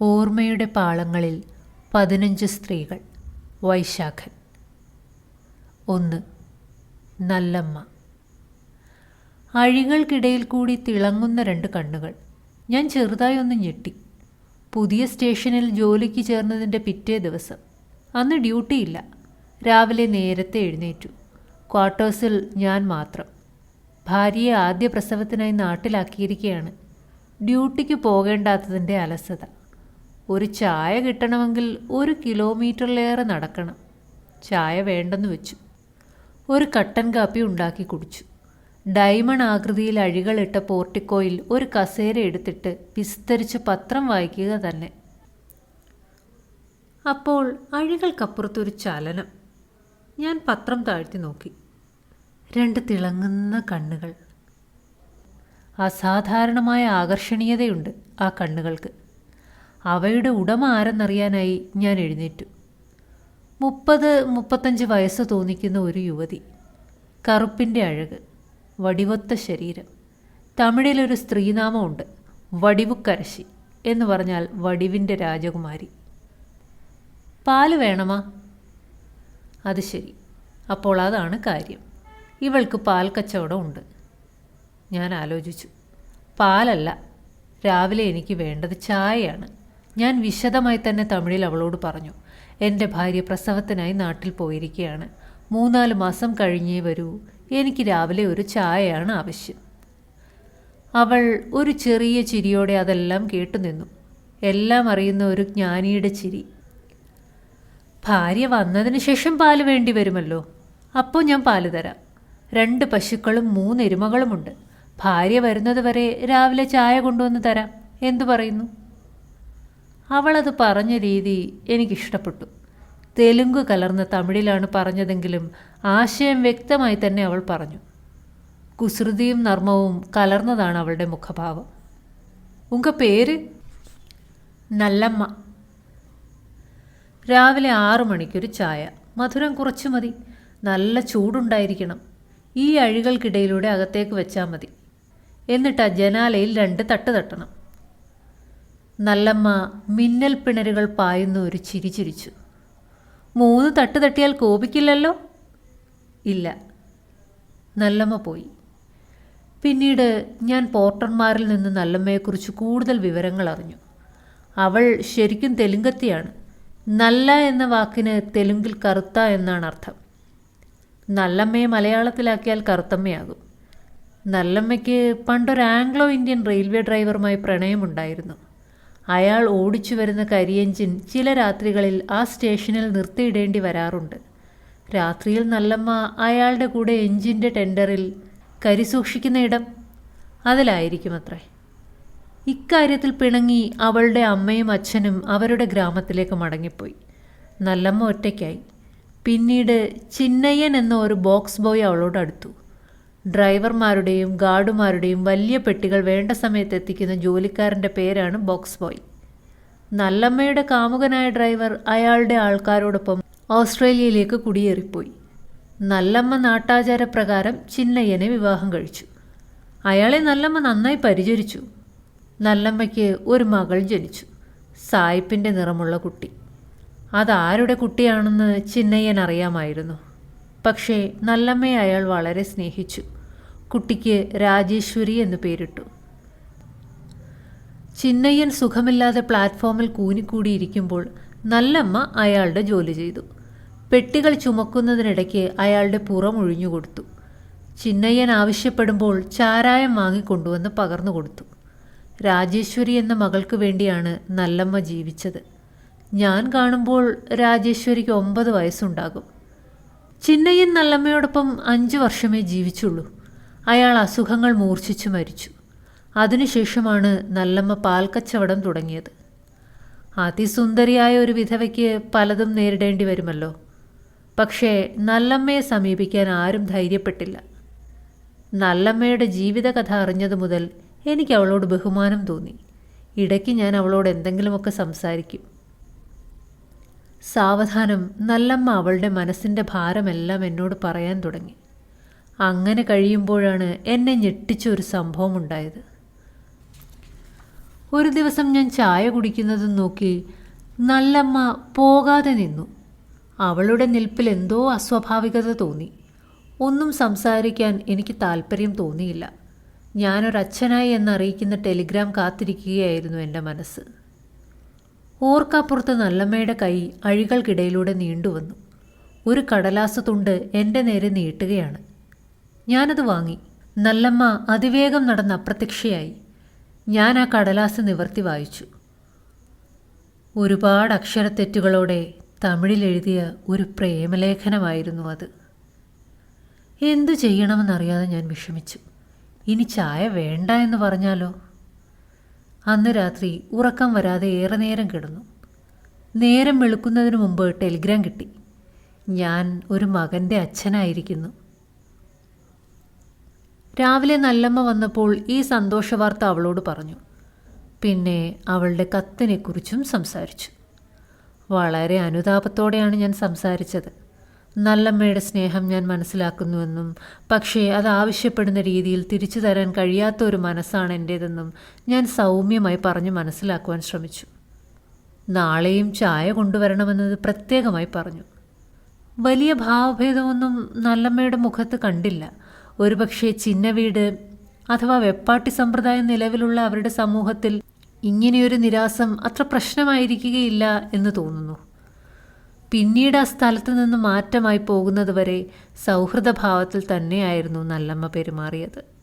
ഓർമ്മയുടെ പാളങ്ങളിൽ പതിനഞ്ച് സ്ത്രീകൾ. വൈശാഖൻ. ഒന്ന്. നല്ലമ്മ. അഴികൾക്കിടയിൽ കൂടി തിളങ്ങുന്ന രണ്ട് കണ്ണുകൾ. ഞാൻ ചെറുതായി ഒന്ന് ഞെട്ടി. പുതിയ സ്റ്റേഷനിൽ ജോലിക്ക് ചേർന്നതിന്റെ പിറ്റേ ദിവസം. അന്ന് ഡ്യൂട്ടിയില്ല രാവിലെ നേരത്തെ എഴുന്നേറ്റു. ക്വാർട്ടേഴ്സിൽ ഞാൻ മാത്രം. ഭാര്യയെ ആദ്യ പ്രസവത്തിനായി നാട്ടിലാക്കിയിരിക്കുകയാണ്. ഡ്യൂട്ടിക്ക് പോകേണ്ടാത്തതിന്റെ അലസത. ഒരു ചായ കിട്ടണമെങ്കിൽ ഒരു കിലോമീറ്ററിലേറെ നടക്കണം. ചായ വേണ്ടെന്ന് വെച്ചു. ഒരു കട്ടൻ കാപ്പി ഉണ്ടാക്കി കുടിച്ചു. ഡയമണ്ട് ആകൃതിയിൽ അഴികളിട്ട പോർട്ടിക്കോയിൽ ഒരു കസേര എടുത്തിട്ട് വിസ്തരിച്ച് പത്രം വായിക്കുക തന്നെ. അപ്പോൾ അഴികൾക്കപ്പുറത്തൊരു ചലനം. ഞാൻ പത്രം താഴ്ത്തി നോക്കി. രണ്ട് തിളങ്ങുന്ന കണ്ണുകൾ. അസാധാരണമായ ആകർഷണീയതയുണ്ട് ആ കണ്ണുകൾക്ക്. അവയുടെ ഉടമ ആരെന്നറിയാനായി ഞാൻ എഴുന്നേറ്റു. മുപ്പത് മുപ്പത്തഞ്ച് വയസ്സ് തോന്നിക്കുന്ന ഒരു യുവതി. കറുപ്പിന്റെ അഴക് വടിവൊത്ത ശരീരം. തമിഴിലൊരു സ്ത്രീനാമമുണ്ട് വടിവുക്കരശി എന്ന് പറഞ്ഞാൽ വടിവിന്റെ രാജകുമാരി. പാൽ വേണമാ? അത് ശരി. അപ്പോൾ അതാണ് കാര്യം. ഇവൾക്ക് പാൽ കച്ചവടം ഉണ്ട്. ഞാൻ ആലോചിച്ചു. പാലല്ല രാവിലെ എനിക്ക് വേണ്ടത് ചായയാണ്. ഞാൻ വിശദമായി തന്നെ തമിഴിൽ അവളോട് പറഞ്ഞു എന്റെ ഭാര്യ പ്രസവത്തിനായി നാട്ടിൽ പോയിരിക്കുകയാണ്. മൂന്നാൽ മാസം കഴിഞ്ഞേ വരൂ. എനിക്ക് രാവിലെ ഒരു ചായയാണ് ആവശ്യം. അവൾ ഒരു ചെറിയ ചിരിയോടെ അതെല്ലാം കേട്ടുനിന്നു എല്ലാം അറിയുന്ന ഒരു ജ്ഞാനിയുടെ ചിരി. ഭാര്യ വന്നതിന് ശേഷം പാൽ വേണ്ടി വരുമല്ലോ. അപ്പോൾ ഞാൻ പാൽ തരാം. രണ്ട് പശുക്കളും മൂന്ന് എരുമകളുമുണ്ട്. ഭാര്യ വരുന്നത് വരെ രാവിലെ ചായ കൊണ്ടുവന്ന് തരാം. എന്തു പറയുന്നു? അവളത് പറഞ്ഞ രീതി എനിക്കിഷ്ടപ്പെട്ടു. തെലുങ്ക് കലർന്ന തമിഴിലാണ് പറഞ്ഞതെങ്കിലും ആശയം വ്യക്തമായി തന്നെ അവൾ പറഞ്ഞു. കുസൃതിയും നർമ്മവും കലർന്നതാണ് അവളുടെ മുഖഭാവം. ഉങ്ക പേര്? നല്ലമ്മ. രാവിലെ ആറു മണിക്കൊരു ചായ. മധുരം കുറച്ചു മതി. നല്ല ചൂടുണ്ടായിരിക്കണം. ഈ അഴികൾക്കിടയിലൂടെ അകത്തേക്ക് വെച്ചാൽ മതി. എന്നിട്ട് ആ ജനാലയിൽ രണ്ട് തട്ട് തട്ടണം. നല്ലമ്മ മിന്നൽ പിണരുകൾ പായുന്ന ഒരു ചിരി ചിരിച്ചു. മൂന്ന് തട്ട് തട്ടിയാൽ കോപിക്കില്ലല്ലോ? ഇല്ല. നല്ലമ്മ പോയി. പിന്നീട് ഞാൻ പോർട്ടർമാരിൽ നിന്ന് നല്ലമ്മയെക്കുറിച്ച് കൂടുതൽ വിവരങ്ങൾ അറിഞ്ഞു. അവൾ ശരിക്കും തെലുങ്കത്തിയാണ്. നല്ല എന്ന വാക്കിന് തെലുങ്കിൽ കറുത്ത എന്നാണ് അർത്ഥം. നല്ലമ്മയെ മലയാളത്തിലാക്കിയാൽ കറുത്തമ്മയാകും. നല്ലമ്മയ്ക്ക് പണ്ടൊരു ആംഗ്ലോ ഇന്ത്യൻ റെയിൽവേ ഡ്രൈവറുമായി പ്രണയമുണ്ടായിരുന്നു. അയാൾ ഓടിച്ചു വരുന്ന കരിയഞ്ചിൻ ചില രാത്രികളിൽ ആ സ്റ്റേഷനിൽ നിർത്തിയിടേണ്ടി വരാറുണ്ട്. രാത്രിയിൽ നല്ലമ്മ അയാളുടെ കൂടെ എഞ്ചിന്റെ ടെൻഡറിൽ കരി സൂക്ഷിക്കുന്ന ഇടം അതിലായിരിക്കും അത്രേ ഇക്കാര്യത്തിൽ പിണങ്ങി അവളുടെ അമ്മയും അച്ഛനും അവരുടെ ഗ്രാമത്തിലേക്ക് മടങ്ങിപ്പോയി. നല്ലമ്മ ഒറ്റയ്ക്കായി. പിന്നീട് ചിന്നയ്യൻ എന്ന ഒരു ബോക്സ് ബോയ് അവളോട് അടുത്തു. ഡ്രൈവർമാരുടെയും ഗാർഡുമാരുടെയും വലിയ പെട്ടികൾ വേണ്ട സമയത്ത് എത്തിക്കുന്ന ജോലിക്കാരന്റെ പേരാണ് ബോക്സ് ബോയ് നല്ലമ്മയുടെ കാമുകനായ ഡ്രൈവർ അയാളുടെ ആൾക്കാരോടൊപ്പം ഓസ്ട്രേലിയയിലേക്ക് കുടിയേറിപ്പോയി. നല്ലമ്മ നാട്ടാചാരപ്രകാരം ചിന്നയ്യനെ വിവാഹം കഴിച്ചു. അയാളെ നല്ലമ്മ നന്നായി പരിചരിച്ചു. നല്ലമ്മയ്ക്ക് ഒരു മകൾ ജനിച്ചു. സായിപ്പിന്റെ നിറമുള്ള കുട്ടി. അതാരുടെ കുട്ടിയാണെന്ന് ചിന്നയ്യൻ അറിയാമായിരുന്നു. പക്ഷേ നല്ലമ്മയെ അയാൾ വളരെ സ്നേഹിച്ചു. കുട്ടിക്ക് രാജേശ്വരി എന്ന് പേരിട്ടു. ചിന്നയ്യൻ സുഖമില്ലാതെ പ്ലാറ്റ്ഫോമിൽ കൂനിക്കൂടിയിരിക്കുമ്പോൾ നല്ലമ്മ അയാളുടെ ജോലി ചെയ്തു. പെട്ടികൾ ചുമക്കുന്നതിനിടയ്ക്ക് അയാളുടെ പുറം ഒഴിഞ്ഞുകൊടുത്തു ചിന്നയ്യൻ ആവശ്യപ്പെടുമ്പോൾ ചാരായം വാങ്ങിക്കൊണ്ടുവന്ന് പകർന്നു കൊടുത്തു. രാജേശ്വരി എന്ന മകൾക്ക് വേണ്ടിയാണ് നല്ലമ്മ ജീവിച്ചത്. ഞാൻ കാണുമ്പോൾ രാജേശ്വരിക്ക് ഒമ്പത് വയസ്സുണ്ടാകും. ചിന്നയ്യൻ നല്ലമ്മയോടൊപ്പം അഞ്ച് വർഷമേ ജീവിച്ചുള്ളൂ. അയാൾ അസുഖങ്ങൾ മൂർച്ഛിച്ചു മരിച്ചു. അതിനുശേഷമാണ് നല്ലമ്മ പാൽക്കച്ചവടം തുടങ്ങിയത്. അതിസുന്ദരിയായ ഒരു വിധവയ്ക്ക് പലതും നേരിടേണ്ടി വരുമല്ലോ. പക്ഷേ നല്ലമ്മയെ സമീപിക്കാൻ ആരും ധൈര്യപ്പെട്ടില്ല. നല്ലമ്മയുടെ ജീവിതകഥ അറിഞ്ഞതു മുതൽ എനിക്ക് അവളോട് ബഹുമാനം തോന്നി. ഇടയ്ക്ക് ഞാൻ അവളോട് എന്തെങ്കിലുമൊക്കെ സംസാരിക്കും. സാവധാനം നല്ലമ്മ അവളുടെ മനസ്സിന്റെ ഭാരമെല്ലാം എന്നോട് പറയാൻ തുടങ്ങി. അങ്ങനെ കഴിയുമ്പോഴാണ് എന്നെ ഞെട്ടിച്ച ഒരു സംഭവം ഉണ്ടായത് ഒരു ദിവസം ഞാൻ ചായ കുടിക്കുന്നത് നോക്കി നല്ലമ്മ പോകാതെ നിന്നു. അവളുടെ നിൽപ്പിൽ എന്തോ അസ്വാഭാവികത തോന്നി. ഒന്നും സംസാരിക്കാൻ എനിക്ക് താല്പര്യം തോന്നിയില്ല. ഞാനൊരച്ഛനായി എന്നറിയിക്കുന്ന ടെലിഗ്രാം കാത്തിരിക്കുകയായിരുന്നു എന്റെ മനസ്സ്. ഓർക്കാപ്പുറത്ത് നല്ലമ്മയുടെ കൈ അഴികൾക്കിടയിലൂടെ നീണ്ടുവന്നു. ഒരു കടലാസ തുണ്ട് എന്റെ നേരെ നീട്ടുകയാണ്. ഞാനത് വാങ്ങി. നല്ലമ്മ അതിവേഗം നടന്ന് അപ്രത്യക്ഷയായി. ഞാൻ ആ കടലാസ് നിവർത്തി വായിച്ചു. ഒരുപാട് അക്ഷരത്തെറ്റുകളോടെ തമിഴിലെഴുതിയ ഒരു പ്രേമലേഖനമായിരുന്നു അത്. എന്തു ചെയ്യണമെന്നറിയാതെ ഞാൻ വിഷമിച്ചു. ഇനി ചായ വേണ്ട എന്ന് പറഞ്ഞാലോ? അന്ന് രാത്രി ഉറക്കം വരാതെ ഏറെ നേരം കിടന്നു. നേരം വെളുക്കുന്നതിന് മുമ്പ് ടെലിഗ്രാം കിട്ടി. ഞാൻ ഒരു മകന്റെ അച്ഛനായിരിക്കുന്നു. രാവിലെ നല്ലമ്മ വന്നപ്പോൾ ഈ സന്തോഷവാർത്ത അവളോട് പറഞ്ഞു. പിന്നെ അവളുടെ കത്തിനെക്കുറിച്ചും സംസാരിച്ചു. വളരെ അനുതാപത്തോടെയാണ് ഞാൻ സംസാരിച്ചത്. നല്ലമ്മയുടെ സ്നേഹം ഞാൻ മനസ്സിലാക്കുന്നുവെന്നും പക്ഷേ അത് ആവശ്യപ്പെടുന്ന രീതിയിൽ തിരിച്ചു തരാൻ കഴിയാത്ത ഒരു മനസ്സാണ് എന്റേതെന്നും ഞാൻ സൗമ്യമായി പറഞ്ഞു മനസ്സിലാക്കുവാൻ ശ്രമിച്ചു. നാളെയും ചായ കൊണ്ടുവരണമെന്നത് പ്രത്യേകമായി പറഞ്ഞു. വലിയ ഭാവഭേദമൊന്നും നല്ലമ്മയുടെ മുഖത്ത് കണ്ടില്ല. ഒരുപക്ഷെ ചിന്ന വീട് അഥവാ വെപ്പാട്ടി സമ്പ്രദായം നിലവിലുള്ള അവരുടെ സമൂഹത്തിൽ ഇങ്ങനെയൊരു നിരാസം അത്ര പ്രശ്നമായിരിക്കുകയില്ല എന്ന് തോന്നുന്നു. പിന്നീട് ആ സ്ഥലത്ത് നിന്ന് മാറ്റമായി പോകുന്നതുവരെ സൗഹൃദഭാവത്തിൽ തന്നെയായിരുന്നു നല്ലമ്മ പെരുമാറിയത്.